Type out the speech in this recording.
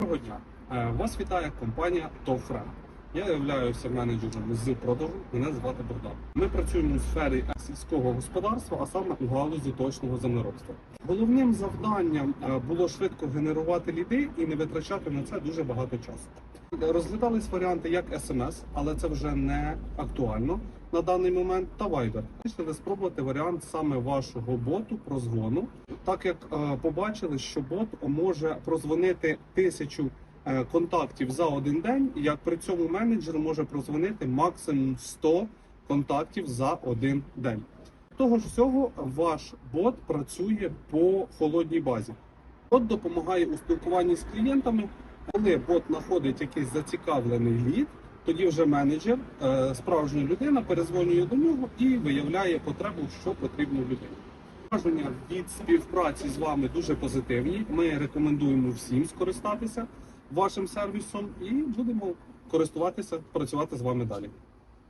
Доброго дня. Е, Вас вітає компанія TopFriend. Я являюся менеджером з продажу. Мене звати Богдан. Ми працюємо у сфері сільського господарства, а саме у галузі точного землеробства. Головним завданням е, було швидко генерувати ліди і не витрачати на це дуже багато часу. Розглядались варіанти як SMS, але це вже не актуально на даний момент. Та Viber. Вирішили спробувати варіант саме вашого боту прозвону, так як е, побачили, що бот може прозвонити тисячу контактів за один день, як при цьому менеджер може прозвонити максимум 100 контактів за один день. Того ж всього, ваш бот працює по холодній базі. Бот допомагає у спілкуванні з клієнтами. Коли бот знаходить якийсь зацікавлений лід, тоді вже менеджер, е, справжня людина, перезвонює до нього і виявляє потребу, що потрібно людині. Враження від співпраці з вами дуже позитивні. Ми рекомендуємо всім скористатися вашим сервісом і будемо користуватися, працювати з вами далі.